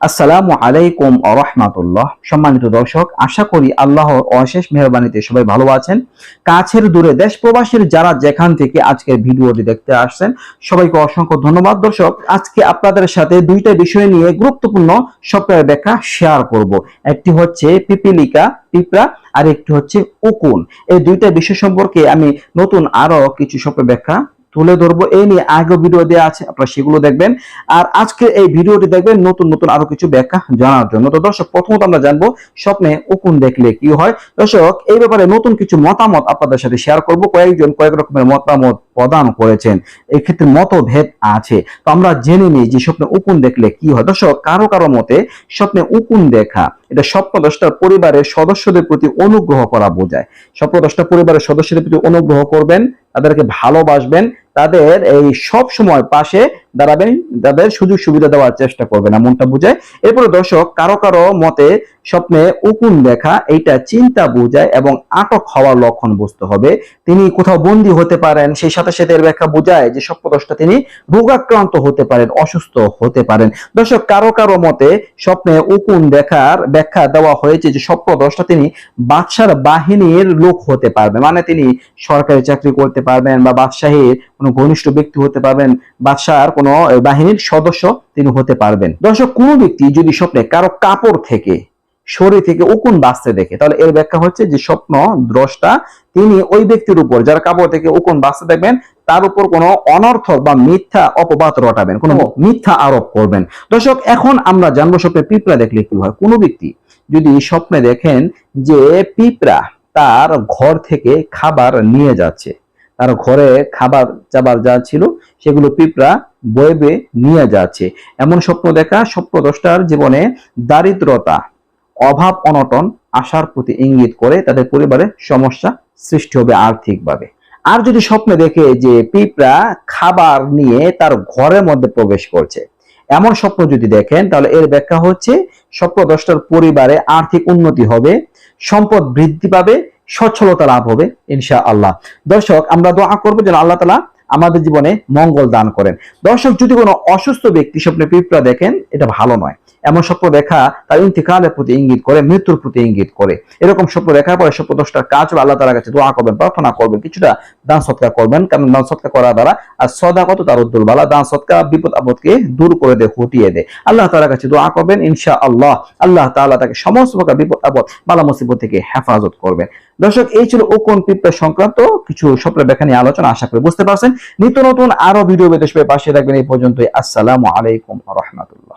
আসসালামু আলাইকুম রহমাতুল্লাহ। সম্মানিত দর্শক, আশা করি আল্লাহর অশেষ মেহরবানিতে সবাই ভালো আছেন। কাছের দূরে দেশ প্রবাসীর যারা যেখান থেকে আজকের ভিডিওটি দেখতে আসছেন, সবাইকে অসংখ্য ধন্যবাদ। দর্শক, আজকে আপনাদের সাথে দুইটা বিষয় নিয়ে গুরুত্বপূর্ণ সফটওয়্যার ব্যাখ্যা শেয়ার করব। একটি হচ্ছে পিপিলিকা, পিঁপড়া, আর একটি হচ্ছে উকুন। এই দুইটা বিষয় সম্পর্কে আমি নতুন আরও কিছু সফটওয়্যার ব্যাখ্যা তুলে ধরবো। এই নিয়ে আগে ভিডিও দেওয়া আছে, আপনারা সেগুলো দেখবেন। আর আজকে এই ভিডিওটি দেখবেন, নতুন নতুন আরও কিছু ব্যাখ্যা জানার জন্য। তো দর্শক, প্রথমত আমরা জানব স্বপ্নে উকুন দেখলে কি হয়। দর্শক, এই ব্যাপারে নতুন কিছু মতামত আপনাদের সাথে শেয়ার করব। কয়েকজন কয়েক রকমের মতামত প্রদান করেছেন। এই ক্ষেত্রে মতভেদ আছে। তো আমরা জেনে নিই যে স্বপ্নে উকুন দেখলে কি হয়। দর্শক, কারও কারও মতে স্বপ্নে উকুন দেখা, এটা স্বপ্নদ্রষ্টার পরিবারের সদস্যদের প্রতি অনুগ্রহ করা বোঝায়। স্বপ্নদ্রষ্টা পরিবারের সদস্যদের প্রতি অনুগ্রহ করবেন। তাদেরকে ভালোবাসবেন তাদের এই সব সময় পাশে দাঁড়াবেন তাদের সুযোগ সুবিধা দেওয়ার চেষ্টা করবেন এমনটা বোঝায়। এরপরে দর্শক, কারও কারও মতে স্বপ্নে উকুন দেখা, এইটা চিন্তা বোঝায় এবং আটক হওয়ার লক্ষণ বুঝতে হবে। তিনি কোথাও বন্দী হতে পারেন, সেই সাথে সাথে এর ব্যাখ্যা বোঝায় যে স্বপ্নদ্রষ্টা তিনি রোগাক্রান্ত হতে পারেন, অসুস্থ হতে পারেন। দর্শক, কারও কারও মতে স্বপ্নে উকুন দেখার ব্যাখ্যা দেওয়া হয়েছে যে স্বপ্নদ্রষ্টা তিনি বাদশার বাহিনীর লোক হতে পারবে মানে তিনি সরকারি চাকরি করতে পারবেন বা বাদশাহীর কোনো ঘনিষ্ঠ ব্যক্তি হতে পারবেন। বাদশার কোনো বাহিনীর সদস্য তিনি হতে পারবেন। দর্শক কোনো ব্যক্তি যদি স্বপ্নে কারও কাপড় থেকে শরীর থেকে উকুন বাঁচতে দেখে তাহলে এর ব্যাখ্যা হচ্ছে যে স্বপ্ন দ্রষ্টা তিনি ওই ব্যক্তির উপর যারা কাপড় থেকে উকুন বাঁচতে দেখবেন তার উপর কোনো অনর্থক বা মিথ্যা অপবাদ রটাবেন কোনো মিথ্যা আরোপ করবেন। দর্শক এখন আমরা জানব স্বপ্নে পিঁপড়া দেখলে কি হয়। কোনো ব্যক্তি যদি স্বপ্নে দেখেন যে পিঁপড়া তার ঘর থেকে খাবার নিয়ে যাচ্ছে তার ঘরে খাবার চাবার যা ছিল সেগুলো পিঁপড়া বয়ে বয়ে নিয়ে যাচ্ছে। এমন স্বপ্ন দেখা স্বপ্নদ্রষ্টার জীবনে দারিদ্রতা, অভাব, অনটন আশার প্রতি ইঙ্গিত করে তাদের পরিবারে সমস্যা সৃষ্টি হবে আর্থিকভাবে। আর যদি স্বপ্নে দেখে যে পিঁপড়া খাবার নিয়ে তার ঘরের মধ্যে প্রবেশ করছে, এমন স্বপ্ন যদি দেখেন, তাহলে এর ব্যাখ্যা হচ্ছে স্বপ্নদ্রষ্টার পরিবারে আর্থিক উন্নতি হবে, সম্পদ বৃদ্ধি পাবে, সচ্ছলতা লাভ হবে ইনশা আল্লাহ দর্শক, আমরা দোয়া করব যেন আল্লাহ তালা আমাদের জীবনে মঙ্গল দান করেন। দর্শক, যদি কোনো অসুস্থ ব্যক্তি স্বপ্নে পিঁপড়া দেখেন, এটা ভালো নয়। এমন স্বপ্ন দেখা তার ইন্তিকালের প্রতি ইঙ্গিত করে, মৃত্যুর প্রতি ইঙ্গিত করে। এরকম স্বপ্ন দেখার পরে স্বপ্ন দশটার কাজ হবে আল্লাহ তালার কাছে দোয়া করবেন, প্রার্থনা করবেন, কিছুটা দান সৎকার করবেন। কারণ দান সৎকার করা দ্বারা আর সদা কত তার উদ্দুল বালা, দান সৎকার বিপদ আপদকে দূর করে দে হটিয়ে দে আল্লাহ তালার কাছে দোয়া করবেন ইনশা আল্লাহ আল্লাহ তাআলা তাকে সমস্ত প্রকার বিপদ আপদ, বালা মুসিবত থেকে হেফাজত করবেন। দর্শক, এই ছিল ও কোন পিঁপড়া সংক্রান্ত কিছু স্বপ্নের ব্যাখ্যা নিয়ে আলোচনা, আশা করি বুঝতে পারছেন। নিত্য নতুন আরও ভিডিও বিদেশ পাশে থাকবেন। এই পর্যন্তই। আসসালামু আলাইকুম রহমতুল্লাহ।